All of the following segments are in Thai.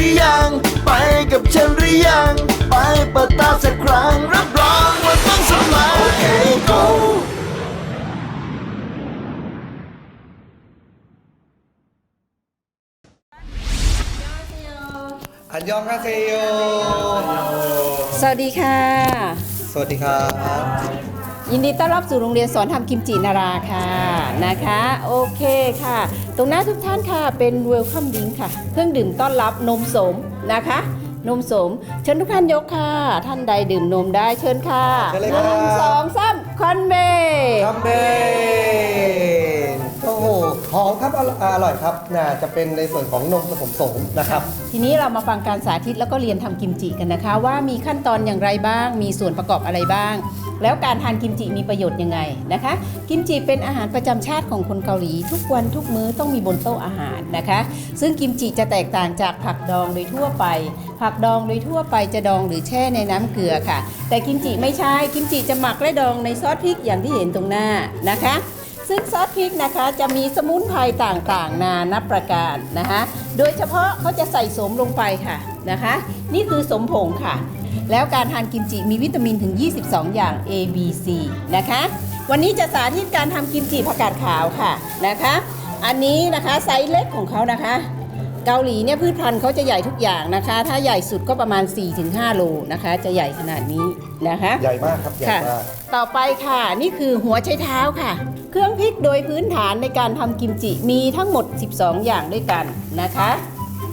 รือยัง ไปกับฉันหรือยัง ไปเปิดตาสักครั้งรับรองว่าต้องสมัยโอเค go อันยองคาเซโยสวัสดีค่ะ สวัสดีครับ ยินดีต้อนรับสู่โรงเรียนสอนทำกิมจินาราค่ะนะคะโอเคค่ะ ตรงหน้าทุกท่านค่ะเป็น welcome drink ค่ะ เครื่องดื่มต้อนรับนมสมนะคะ นมสม เชิญทุกท่านยกค่ะ ท่านใดดื่มนมได้เชิญค่ะเชิญเลยหครับ นึ่งสองสามคอนเบคัมเบนโอ้โหอมครับอร่อยอร่อยครับน่าจะเป็นในส่วนของนมผสมโสมนะครับทีนี้เรามาฟังการสาธิตแล้วก็เรียนทำกิมจิกันนะคะ ว่ามีขั้นตอนอย่างไรบ้าง มีส่วนประกอบอะไรบ้าง แล้วการทานกิมจิมีประโยชน์ยังไงนะคะ กิมจิเป็นอาหารประจำชาติของคนเกาหลี ทุกวันทุกมื้อต้องมีบนโต๊ะอาหารนะคะ ซึ่งกิมจิจะแตกต่างจากผักดองโดยทั่วไป ผักดองโดยทั่วไปจะดองหรือแช่ในน้ำเกลือค่ะ แต่กิมจิไม่ใช่กิมจิจะหมักและดองในซอสพริกอย่างที่เห็นตรงหน้านะคะ ซึ่งซอสพริกนะคะจะมีสมุนไพรต่างๆ นานับประการนะคะโดยเฉพาะเขาจะใส่สมลงไปค่ะนะคะ นี่คือสมผงค่ะ แล้วการทานกิมจิมีวิตามินถึง 22 อย่าง A B C นะคะ วันนี้จะสาธิตการทำกิมจิผักกาดขาวค่ะนะคะ อันนี้นะคะไซส์เล็กของเขานะคะ เกาหลีเนี่ยพืชพันธุ์เขาจะใหญ่ทุกอย่างนะคะ ถ้าใหญ่สุดก็ประมาณ 4-5 โลนะคะ จะใหญ่ขนาดนี้นะคะ ใหญ่มากครับ ใหญ่ค่ะ มาก ต่อไปค่ะนี่คือหัวไชเท้าค่ะ เครื่องพริกโดยพื้นฐานในการทำกิมจิมีทั้งหมด 12 อย่างด้วยกันนะคะ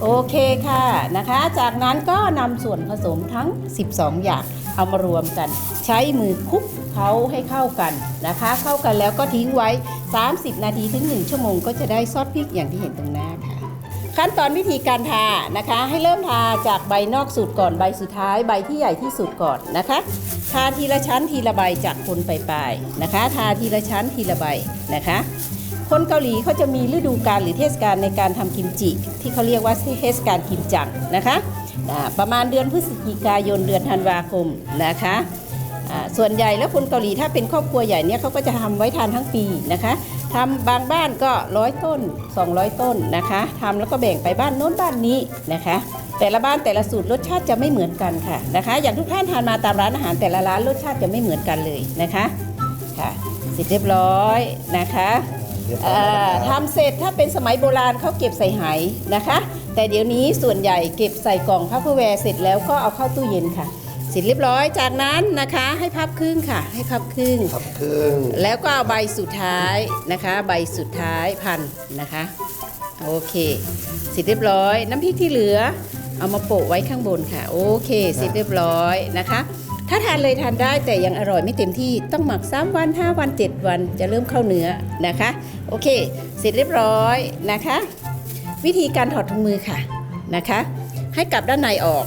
โอเคค่ะนะคะ จากนั้นก็นำส่วนผสมทั้ง 12 อย่างเอามารวมกัน ใช้มือคลุกเขาให้เข้ากันนะคะ เข้ากันแล้วก็ทิ้งไว้ 30 นาทีถึง 1 ชั่วโมงก็จะได้ซอสพริกอย่างที่เห็นตรงหน้าค่ะ ขั้นตอนวิธีการทานะคะ ให้เริ่มทาจากใบนอกสุดก่อนใบสุดท้ายใบที่ใหญ่ที่สุดก่อนนะคะทาทีละชั้นทีละใบจากคนไปลายนะคะ ทาทีละชั้นทีละใบนะคะ คนเกาหลีเขาจะมีฤดูกาลหรือเทศกาลในการทำกิมจิ ที่เขาเรียกว่าเทศกาลกิมจังนะคะประมาณเดือนพฤศจิกายนเดือนธันวาคมนะคะ ส่วนใหญ่แล้วคนเกาหลีถ้าเป็นครอบครัวใหญ่เนี่ยเขาก็จะทำไว้ทานทั้งปีนะคะทำบางบ้านก็ร้อยต้น 200 ต้นนะคะทำแล้วก็แบ่งไปบ้านโน้นบ้านนี้นะคะ แต่ละบ้านแต่ละสูตรรสชาติจะไม่เหมือนกันค่ะนะคะ อย่างทุกท่านทานมาตามร้านอาหารแต่ละร้านรสชาติจะไม่เหมือนกันเลยนะคะค่ะเสร็จเรียบร้อยนะคะเรียบร้อยเอ่แล้วอนะครับทำเสร็จถ้าเป็นสมัยโบราณเขาเก็บใส่ไหนะคะ แต่เดี๋ยวนี้ส่วนใหญ่เก็บใส่กล่องพับเพื่อแวร์เสร็จแล้วก็เอาเข้าตู้เย็นค่ะ เสร็จเรียบร้อยจากนั้นนะคะให้พับครึ่งค่ะ ให้พับครึ่งครับครึ่งแล้วก็เอาใบสุดท้ายนะคะ ใบสุดท้ายพันนะคะโอเคเสร็จเรียบร้อย น้ำพริกที่เหลือ เอามาโปะไว้ข้างบนค่ะ โอเคเสร็จเรียบร้อยนะคะ ถ้าทานเลยทานได้แต่ยังอร่อยไม่เต็มที่ต้องหมัก3วัน 5 วัน 7 วันจะเริ่มเข้าเนื้อนะคะ โอเค เสร็จเรียบร้อยนะคะ วิธีการถอดถุงมือค่ะนะคะ ให้กลับด้านในออก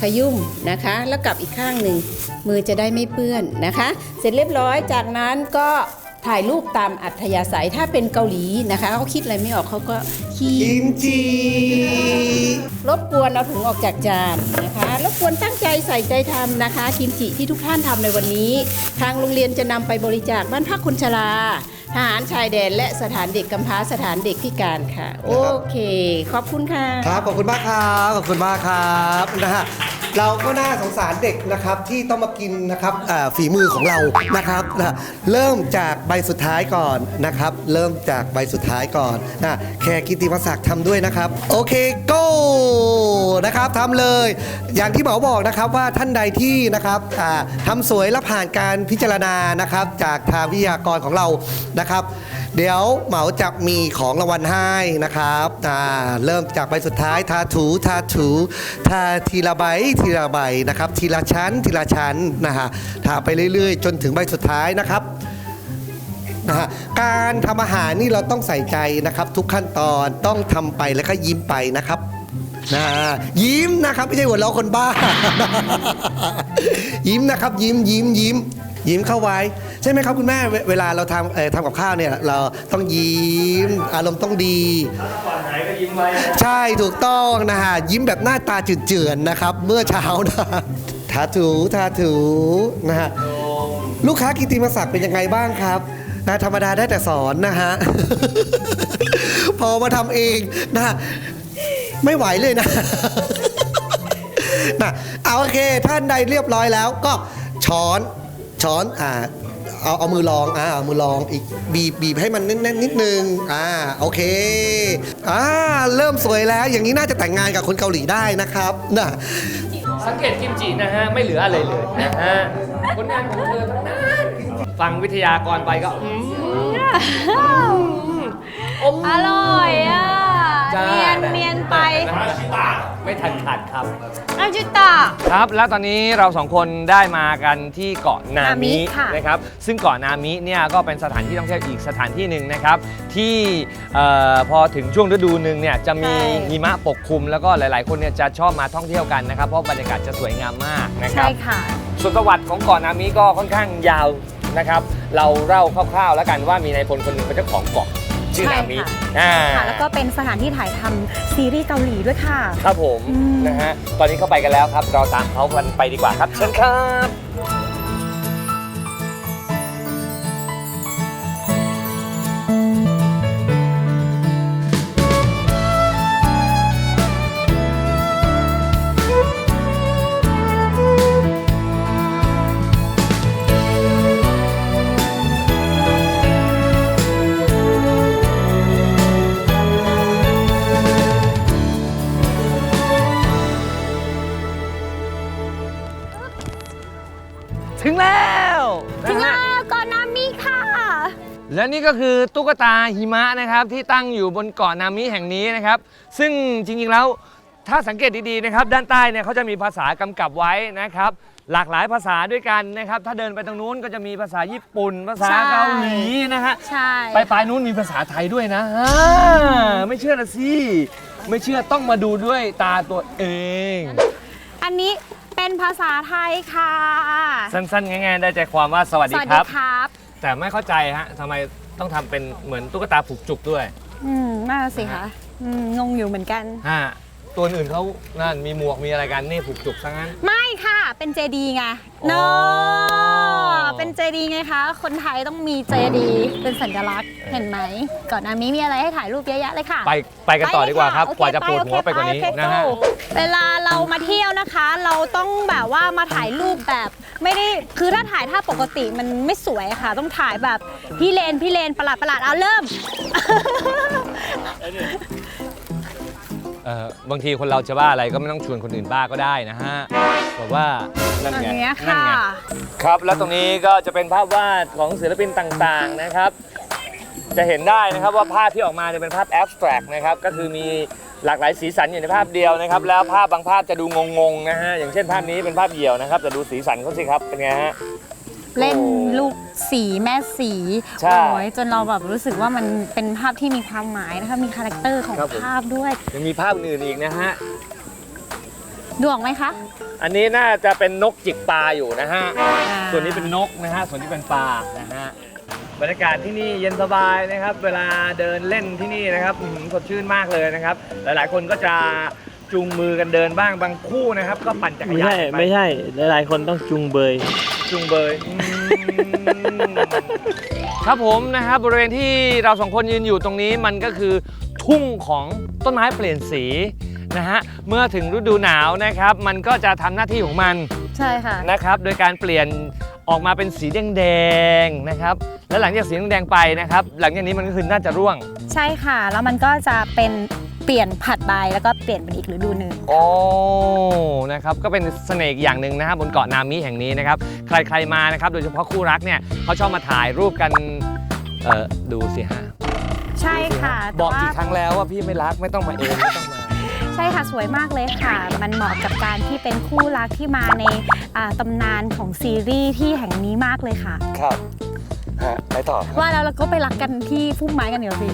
ขยุ่มนะคะ แล้วกลับอีกข้างหนึ่งมือจะได้ไม่เปื้อนนะคะ เสร็จเรียบร้อยจากนั้นก็ ถ่ายรูปตามอัธยาศัยถ้าเป็นเกาหลีนะคะเขาคิดอะไรไม่ออกเขาก็ขี้กิมจิรบกวนเอาถุงออกจากจานนะคะรบกวนตั้งใจใส่ใจทำนะคะกิมจิที่ทุกท่านทำในวันนี้ ทางโรงเรียนจะนำไปบริจาคบ้านพักคนชราทหารชายแดนและสถานเด็กกำพร้าสถานเด็กพิการค่ะ โอเค ขอบคุณค่ะ ครับ ขอบคุณมากครับ ขอบคุณมากครับนะฮะ เราก็น่าสงสารเด็กนะครับที่ต้องมากินนะครับอ่าฝีมือของเรานะครับนะเริ่มจากใบสุดท้ายก่อนนะครับ เริ่มจากใบสุดท้ายก่อนนะแค่กิติมศักดิ์ทำด้วยนะครับ โอเค go นะครับทำเลย อย่างที่หมอบอกนะครับว่าท่านใดที่นะครับอ่าทำสวยและผ่านการพิจารณานะครับ จากทางวิทยากรของเรานะครับ เดี๋ยวเหมาจะมีของรางวัลให้นะครับอ่าเริ่มจากใบสุดท้ายทาถูทาถูทาทีละใบทีละใบนะครับ ทีละชั้นทีละชั้นนะฮะทาไปเรื่อย ๆ จนถึงใบสุดท้ายนะครับนะฮะการทำอาหารนี่เราต้องใส่ใจนะครับ ทุกขั้นตอนต้องทำไปแล้วก็ยิ้มไปนะครับนะยิ้มนะครับไม่ใช่หัวเราะคนบ้า ยิ้มนะครับยิ้มยิ้มยิ้ม ยิ้มเข้าไว้ ใช่ไหมครับคุณแม่เวเวลาเราทำเอ่อทำกับข้าวเนี่ยเราต้องยิ้มอารมณ์ต้องดีใช่ถูกต้องนะฮะยิ้มแบบหน้าตาจืดเจือนนะครับ เมื่อเช้านะทาถูทาถูนะฮะลูกค้ากิติมศักดิ์เป็นยังไงบ้างครับนะธรรมดาได้แต่สอนนะฮะ พอมาทำเองนะฮะไม่ไหวเลยนะ นะเอาโอเคท่านใดเรียบร้อยแล้วก็ช้อนช้อนอ่า เอาเอามือลองอ่าเอามือลองอีกบีบบีบให้มันแน่นๆนิดนึงอ่าโอเคอ่าเริ่มสวยแล้วอย่างนี้น่าจะแต่งงานกับคนเกาหลีได้นะครับนะสังเกตกิมจินะฮะ ไม่เหลืออะไรเลยนะฮะผลงานของเธอทั้งนั้นฟังวิทยากรไปก็อืมอมอร่อยอะ จ้า เนียนเนียนไปไม่ทันขาดครับ อาจิตะ ครับแล้วตอนนี้เราสองคนได้มากันที่เกาะนานามิมิค่ะนะครับซึ่งเกาะนามิเนี่ยก็เป็นสถานที่ท่องเที่ยวอีกสถานที่หนึ่งนะครับที่เอ่อพอถึงช่วงฤดูหนึ่งเนี่ยจะมีหิมะปกคลุม แล้วก็หลาย ๆ คนเนี่ยจะชอบมาท่องเที่ยวกันนะครับเพราะบรรยากาศจะสวยงามมากนะคใช่รับ ค่ะ ส่วนประวัติของเกาะนามิก็ค่อนข้างยาวนะครับ เราเล่าคร่าวๆ แล้วกันว่ามีนายพลคนหนึ่งเป็นเจ้าของเกาะ ชื่อใช่นามิค่ะอ่าค่ะแล้วก็เป็นสถานที่ถ่ายทำซีรีส์เกาหลีด้วยค่ะ ครับผมอืม นะฮะตอนนี้เข้าไปกันแล้วครับ เราตามเขากันไปดีกว่าครับเชิญครับ และนี่ก็คือตุ๊กตาหิมะนะครับที่ตั้งอยู่บนเกาะนามิแห่งนี้นะครับ ซึ่งจริงๆแล้วถ้าสังเกตดีๆนะครับด้านใต้เนี่ยเขาจะมีภาษากำกับไว้นะครับ หลากหลายภาษาด้วยกันนะครับ ถ้าเดินไปตรงนู้นก็จะมีภาษาญี่ปุ่น ภาษาใช่เกาหลีนะฮะใช่ ไปปลายนู้นมีภาษาไทยด้วยนะอ่าไม่เชื่อนะสิไม่เชื่อต้องมาดูด้วยตาตัวเอง อันนี้เป็นภาษาไทยค่ะ สั้นๆง่ายๆได้ใจความว่าสวัสสดีวัสคดีรับ ครับ แต่ไม่เข้าใจฮะทำไมต้องทำเป็นเหมือนตุ๊กตาผูกจุกด้วย อืมน่าสิคะอืมงงอยู่เหมือนกัน ฮะตัวอื่นเขานั่นมีหมวกมีอะไรกันนี่ผูกจุกซะงั้น ไม่ค่ะ เป็นเจดีไงอ๋เนออะเป็นเจดีไงคะ คนไทยต้องมีเจดีเป็นสัญลักษณ์เห็นไหม ก่อนหน้านี้มีอะไรให้ถ่ายรูปเยอะแยะเลยค่ะ ไปไปกันต่อดีกว่าครับไปเลยกว่าจะโอปเวดหัวไปกว่านี้โอเคนะฮะโอเคเวลาเรามาเที่ยวนะคะ เราต้องแบบว่ามาถ่ายรูปแบบ ไม่ได้คือถ้าถ่ายท่าปกติมันไม่สวยค่ะ ต้องถ่ายแบบพี่เลนพี่เลนประหลาดประหลาดเอาเริ่ม เอ่อบางทีคนเราจะบ้าอะไรก็ไม่ต้องชวนคนอื่นบ้าก็ได้นะฮะ แบบว่านั่นแบบไงเนี้ยนั่นค่ะ ไงครับ แล้วตรงนี้ก็จะเป็นภาพวาดของศิลปินต่างๆนะครับ จะเห็นได้นะครับว่าภาพที่ออกมาเนี่ยเป็นภาพแอบสแตรกนะครับ ก็คือมีหลากหลายสีสันอยู่ในภาพเดียวนะครับ แล้วภาพบางภาพจะดูงงๆนะฮะ อย่างเช่นภาพนี้เป็นภาพเดี่ยวนะครับ แต่ดูสีสันเขาสิครับ เป็นไงฮะ เล่นลูกสีแม่สีใช่โอ้ยจนเราแบบรู้สึกว่ามันเป็นภาพที่มีความหมายนะคะมีคาแรคเตอร์ของครับผม ภาพด้วย ยังมีภาพอื่นอีกนะฮะ ดูออกไหมคะ อันนี้น่าจะเป็นนกจิกปลาอยู่นะฮะอ่าส่วนนี้เป็นนกนะฮะ ส่วนนี้เป็นปลานะฮะ บรรยากาศที่นี่เย็นสบายนะครับ เวลาเดินเล่นที่นี่นะครับอื้อหือสดชื่นมากเลยนะครับ หลายๆ คนก็จะจูงมือกันเดินบ้างบางคู่นะครับ ก็ปั่นจักรไม่ยานใช่ปไม่ใช่ หลายๆคนต้องจุงเบย จูงเบยอืมครับผมนะครับบริเวณที่เราสองคนยืนอยู่ตรงนี้มันก็คือทุ่งของต้นไม้เปลี่ยนสี นะฮะเมื่อถึงฤดูหนาวนะครับ มันก็จะทำหน้าที่ของมันใช่ค่ะ นะครับ โดยการเปลี่ยนออกมาเป็นสีแดงๆนะครับ แล้วหลังจากสีแดงๆไปนะครับ หลังจากนี้มันก็คือน่าจะร่วงใช่ค่ะ แล้วมันก็จะเป็นเปลี่ยนผัดใบแล้วก็เปลี่ยนเป็นอีกฤดูหนึ่งโอ้นะครับก็เป็นเสน่ห์อีกอย่างหนึ่งนะครับบนเกาะนามิแห่งนี้นะครับ ใครๆมานะครับ โดยเฉพาะคู่รักเนี่ยเขาชอบมาถ่ายรูปกันเออดูสิฮะ ใช่ค่ะบอกแต่กี่ว่าครั้งแล้วว่าพี่ไม่รักไม่ต้องมาเองไม่ต้องมา ใช่ค่ะสวยมากเลยค่ะ มันเหมาะกับการที่เป็นคู่รักที่มาในอ่าตำนานของซีรีส์ที่แห่งนี้มากเลยค่ะ ครับฮะไปต่อครับว่าแล้วเราก็ไปรักกันที่พุ่มไม้กันเดี๋ยวสิ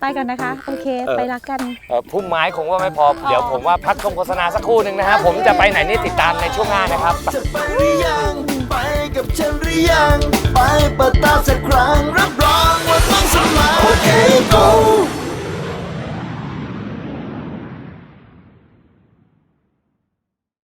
ไปกันนะคะ โอเคเออไปรักกัน เอ่อพุ่มไม้คงว่าไม่พอ เดี๋ยวผมว่าพักชมโฆษณาสักครู่หนึ่งนะฮะผมจะไปไหนนี่ติดตามในช่วงหน้านะครับ จะไปหรือยัง ไปกับฉันหรือยัง ไปเปิดตาสักครั้งรับรองว่าต้องสมัยโอเค go